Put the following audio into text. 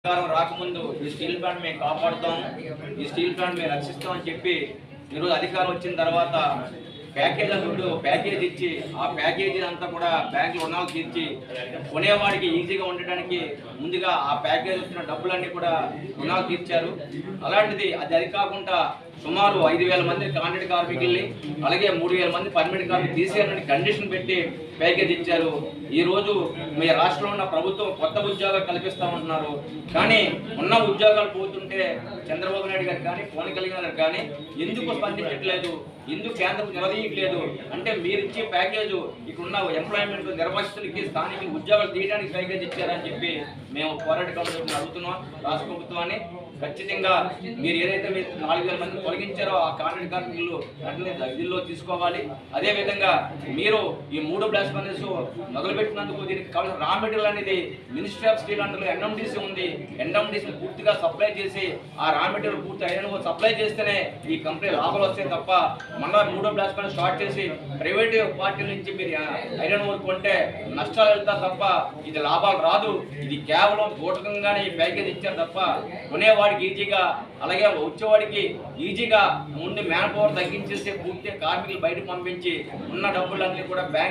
అధికారం రాకముందు ఈ స్టీల్ ప్లాంట్ మేము కాపాడుతాం ఈ స్టీల్ ప్లాంట్ మేము రక్షిస్తాం అని చెప్పి ఈరోజు అధికారం వచ్చిన తర్వాత ప్యాకేజ్ దుడ్డు ప్యాకేజ్ ఇచ్చి ఆ ప్యాకేజీ అంతా కూడా బ్యాంకులు రుణాలు తీర్చి కొనేవాడికి ఈజీగా ఉండడానికి ముందుగా ఆ ప్యాకేజ్ వచ్చిన డబ్బులన్నీ కూడా రుణాలు తీర్చారు. అలాంటిది అది అది కాకుండా సుమారు ఐదు వేల మంది కాంట్రాక్ట్ కార్మికుల్ని అలాగే మూడు వేల మంది పర్మనెంట్ కార్మికులు తీసేయాలని కండిషన్ పెట్టి ప్యాకేజ్ ఇచ్చారు. ఈరోజు మీ రాష్ట్రంలో ఉన్న ప్రభుత్వం కొత్త ఉద్యోగాలు కల్పిస్తామంటున్నారు. కానీ ఉన్న ఉద్యోగాలు పోతుంటే చంద్రబాబు నాయుడు గారు కానీ పవన్ కళ్యాణ్ గారు కానీ ఎందుకు స్పందించట్లేదు? ఎందుకు కేంద్రం నిలదీయట్లేదు? అంటే మీరు ఇచ్చే ప్యాకేజ్ ఇక్కడున్న ఎంప్లాయ్మెంట్ నిర్వహిస్తులకి స్థానిక ఉద్యోగాలు తీయడానికి ప్యాకేజ్ ఇచ్చారని చెప్పి మేము పోరాట కమిటీ అడుగుతున్నాం. రాష్ట్ర ప్రభుత్వాన్ని ఖచ్చితంగా మీరు ఏదైతే మీరు నాలుగు వేల మంది తొలగించారో ఆ కాంట్రాక్ట్ కార్మికులు వెంటనే విధుల్లో తీసుకోవాలి. అదేవిధంగా మీరు ఈ మూడు బ్లాస్ట్ ఫర్నెస్ మొదలుపెట్టినందుకు దీనికి కావాల్సిన రా మెటీరియల్ అనేది మినిస్ట్రీ ఆఫ్ స్టీల్ అండర్లో ఎన్ఎండిసి ఉంది. ఎన్ఎండిసి పూర్తిగా సప్లై చేసి ఆ రా మెటీరియల్ పూర్తి అయిన సప్లై చేస్తేనే ఈ కంపెనీ లాభాలు వస్తాయి తప్ప మళ్ళా మూడో బ్లాస్ట్ ఫర్నెస్ స్టార్ట్ చేసి ప్రైవేట్ పార్టీల నుంచి మీరు ఐరన్ వర్క్ కొంటే నష్టాలు వెళ్తా తప్ప ఇది లాభాలు రాదు. ఇది కేవలం పూటకంగానే ఈ ప్యాకేజ్ ఇచ్చారు తప్ప కొనేవాడికి ఈజీగా అలాగే వచ్చేవాడికి ఈజీ మంచిగా ముందు మ్యాన్ పవర్ తగ్గించేసి పూర్తి కార్మికులు బయటకు పంపించి ఉన్న డబ్బులన్నీ కూడా బ్యాంక్